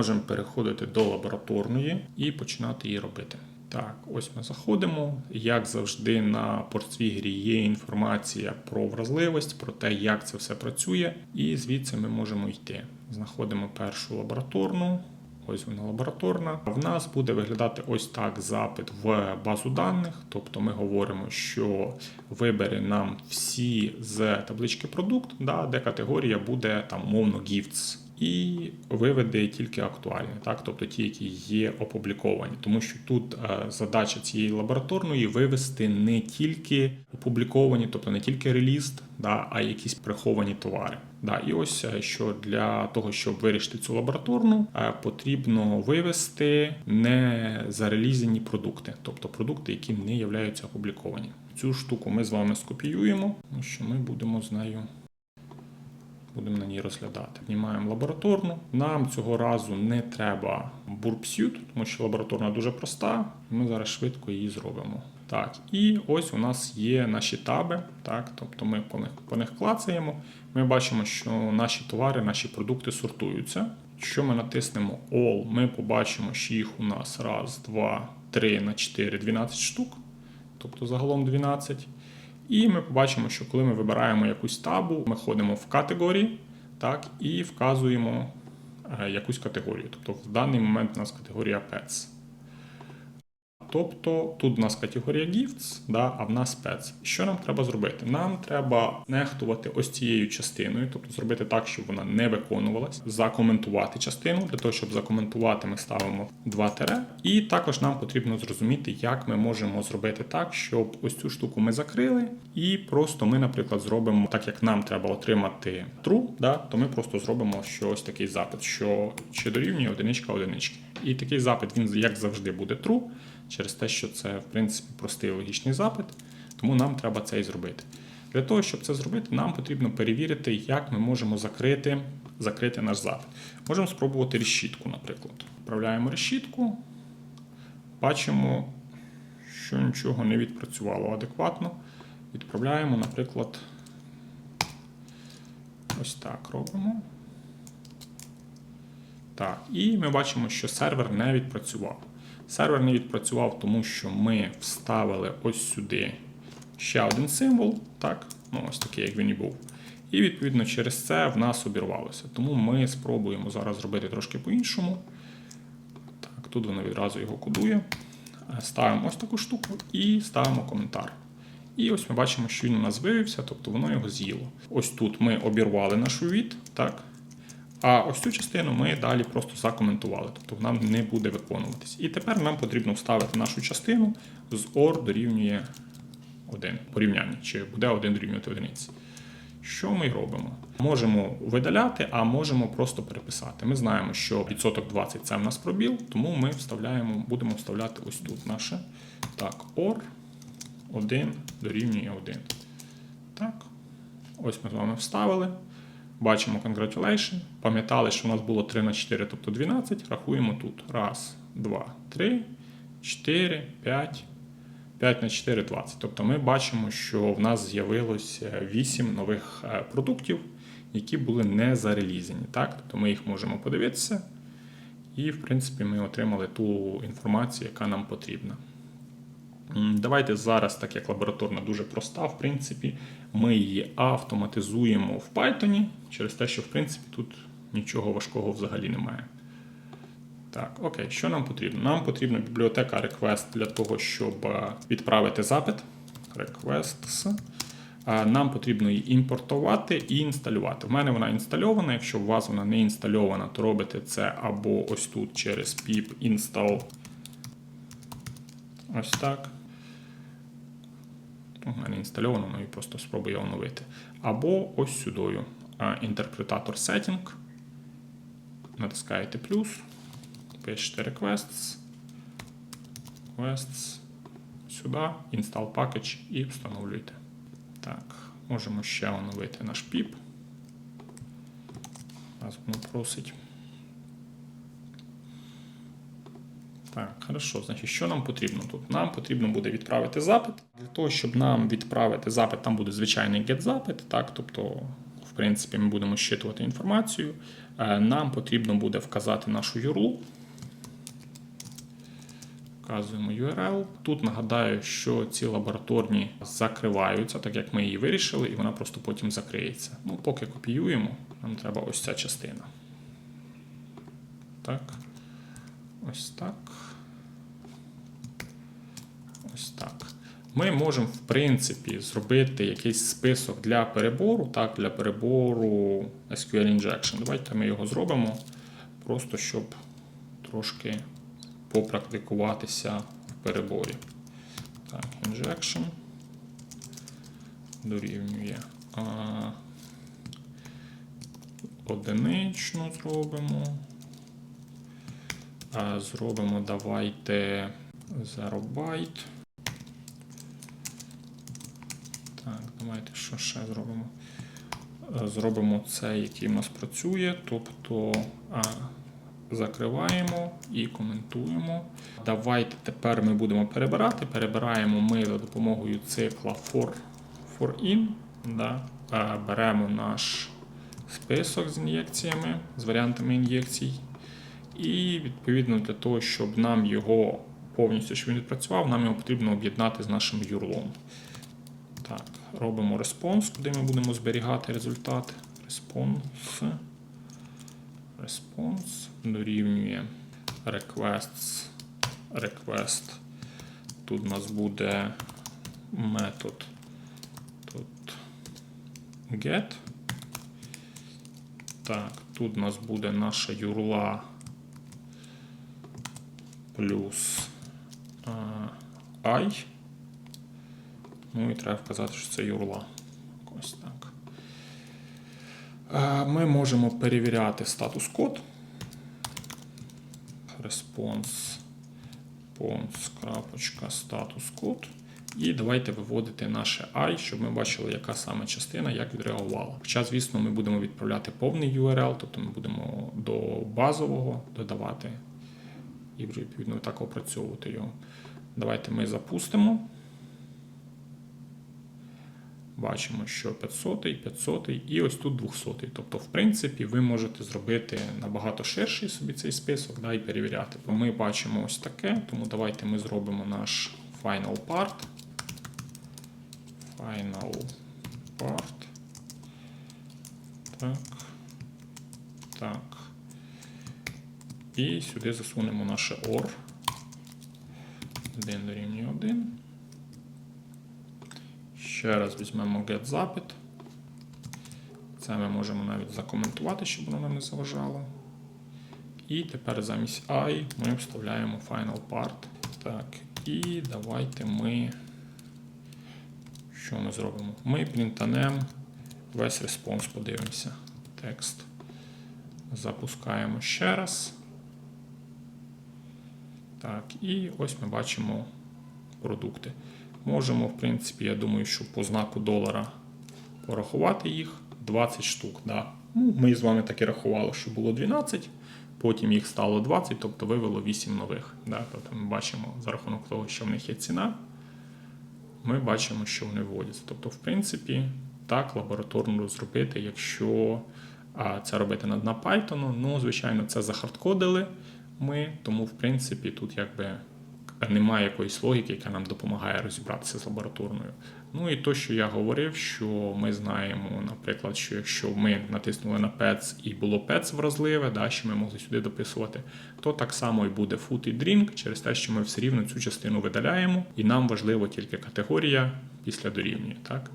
можемо переходити до лабораторної і починати її робити. Так, ось ми заходимо. Як завжди, на портсвігері є інформація про вразливість, про те, як це все працює, і звідси ми можемо йти. Знаходимо першу лабораторну. Ось вона лабораторна. В нас буде виглядати ось так запит в базу даних. Тобто ми говоримо, що вибери нам всі з таблички продукт, да, де категорія буде там мовно gifts. І виведе тільки актуальні, так, тобто ті, які є опубліковані, тому що тут е, задача цієї лабораторної вивести не тільки опубліковані, тобто не тільки реліз, да, а якісь приховані товари. Да, і ось е, що для того, щоб вирішити цю лабораторну, е, потрібно вивести не зарелізені продукти, тобто продукти, які не являються опубліковані. Цю штуку ми з вами скопіюємо, тому що ми будемо з нею. Будемо на ній розглядати. Знімаємо лабораторну. Нам цього разу не треба бурпсют, тому що лабораторна дуже проста. Ми зараз швидко її зробимо. Так, і ось у нас є наші таби. Так, тобто ми по них, по них клацаємо. Ми бачимо, що наші товари, наші продукти сортуються. Якщо ми натиснемо All, ми побачимо, що їх у нас раз, два, три на 4, 12 штук, тобто загалом 12. І ми побачимо, що коли ми вибираємо якусь табу, ми ходимо в категорії так, і вказуємо е, якусь категорію. Тобто в даний момент у нас категорія Pets. Тобто тут у нас категорія Gifts, да, а в нас Pets. Що нам треба зробити? Нам треба нехтувати ось цією частиною, тобто зробити так, щоб вона не виконувалась, закоментувати частину. Для того, щоб закоментувати, ми ставимо два тире. І також нам потрібно зрозуміти, як ми можемо зробити так, щоб ось цю штуку ми закрили, і просто ми, наприклад, зробимо так, як нам треба отримати true, да, то ми просто зробимо що ось такий запит, що чи дорівнює одиничка одинички. І такий запит він як завжди буде true через те, що це в принципі простий логічний запит, тому нам треба це і зробити. Для того, щоб це зробити, нам потрібно перевірити, як ми можемо закрити закрити наш запит. Можемо спробувати решітку, наприклад. Вправляємо решітку, бачимо, що нічого не відпрацювало адекватно. Відправляємо, наприклад, ось так робимо. Так, і ми бачимо, що сервер не відпрацював. Сервер не відпрацював, тому що ми вставили ось сюди ще один символ, так, ну ось такий, як він і був. І відповідно через це в нас обірвалося. Тому ми спробуємо зараз зробити трошки по-іншому. Так, тут воно відразу його кодує. Ставимо ось таку штуку і ставимо коментар. І ось ми бачимо, що він у нас виявився, тобто воно його з'їло. Ось тут ми обірвали нашу від, так. А ось цю частину ми далі просто закоментували, тобто вона не буде виконуватись. І тепер нам потрібно вставити нашу частину з OR дорівнює 1 порівняння, чи буде 1 дорівнювати одиниці. Що ми робимо? Можемо видаляти, а можемо просто переписати. Ми знаємо, що відсоток 20 це в нас пробіл, тому ми вставляємо, будемо вставляти ось тут наше. Так, OR 1 дорівнює 1. Так. Ось ми з вами вставили. Бачимо congratulation. Пам'ятали, що у нас було 3 на 4, тобто 12. Рахуємо тут. Раз, два, три, 4, 5. 5 на 4 20. Тобто ми бачимо, що в нас з'явилось 8 нових е, продуктів, які були не зарелізені. Так? Тобто ми їх можемо подивитися. І, в принципі, ми отримали ту інформацію, яка нам потрібна. Давайте зараз, так як лабораторна дуже проста, в принципі, ми її автоматизуємо в Python через те, що в принципі тут нічого важкого взагалі немає. Так, окей, що нам потрібно? Нам потрібна бібліотека request для того, щоб відправити запит. Requests. Нам потрібно її імпортувати і інсталювати. В мене вона інстальована. Якщо у вас вона не інстальована, то робите це або ось тут через pip install. Ось так. У мене інстальовано, ну і просто спробую оновити. Або ось сюди. Інтерпретатор setting. Натискаєте плюс. Пишете requests. Requests. Сюди. Install package і встановлюєте. Так, можемо ще оновити наш PIP. Нас просить. Так, хорошо, значить, що нам потрібно тут? Нам потрібно буде відправити запит. Для того, щоб нам відправити запит, там буде звичайний get-запит, так, тобто в принципі, ми будемо щитувати інформацію. Е, Нам потрібно буде вказати нашу URL. Вказуємо URL. Тут нагадаю, що ці лабораторні закриваються, так як ми її вирішили, і вона просто потім закриється. Ну, поки копіюємо, нам треба ось ця частина. Так. Ось так. Ось так. Ми можемо, в принципі, зробити якийсь список для перебору, так, для перебору SQL Injection. Давайте ми його зробимо, просто щоб трошки попрактикуватися в переборі. Так, injection дорівнює. А, одиничну зробимо. Зробимо давайте 0 byte. Так, давайте що ще зробимо? Е, Зробимо це, який в нас працює, тобто закриваємо і коментуємо. Давайте тепер ми будемо перебирати. Перебираємо ми за допомогою цикла for, for in. Да? Е, Беремо наш список з ін'єкціями, з варіантами ін'єкцій. І відповідно для того, щоб нам його повністю щоб він відпрацював, нам його потрібно об'єднати з нашим URL. Так, робимо респонс, куди ми будемо зберігати результат. Респонс. Респонс дорівнює requests. Request. Тут у нас буде метод тут get. Так, тут у нас буде наша юрла плюс i. Ну і треба вказати, що це юрла. Ось так. Ми можемо перевіряти статус-код. Response статус код. І давайте виводити наше I, щоб ми бачили, яка саме частина як відреагувала. Хоча, звісно, ми будемо відправляти повний URL, тобто ми будемо до базового додавати і вже відповідно так опрацьовувати його. Давайте ми запустимо. Бачимо, що 500, 500 і ось тут 200. Тобто, в принципі, ви можете зробити набагато ширший собі цей список да, і перевіряти. Бо Ми бачимо ось таке, тому давайте ми зробимо наш final part. Final part. Так. Так. І сюди засунемо наше OR. 1 дорівнює 1. Ще раз візьмемо get запит. Це ми можемо навіть закоментувати, щоб воно нам не заважало. І тепер замість I ми вставляємо final part. Так, і давайте ми. Що ми зробимо? Ми принтанемо весь респонс, подивимося. Текст. Запускаємо ще раз. Так, і ось ми бачимо продукти. Можемо, в принципі, я думаю, що по знаку долара порахувати їх 20 штук. Да. Ну, Ми з вами так і рахували, що було 12, потім їх стало 20, тобто вивело 8 нових. Да. Тобто ми бачимо за рахунок того, що в них є ціна, ми бачимо, що вони виводяться. Тобто, в принципі, так лабораторно зробити, якщо це робити на Python, ну, звичайно, це захардкодили ми, тому, в принципі, тут якби немає якоїсь логіки, яка нам допомагає розібратися з лабораторною. Ну і то, що я говорив, що ми знаємо, наприклад, що якщо ми натиснули на PETS і було PETS вразливе, да, що ми могли сюди дописувати, то так само і буде food і drink, через те, що ми все рівно цю частину видаляємо, і нам важливо тільки категорія після дорівнює. Так.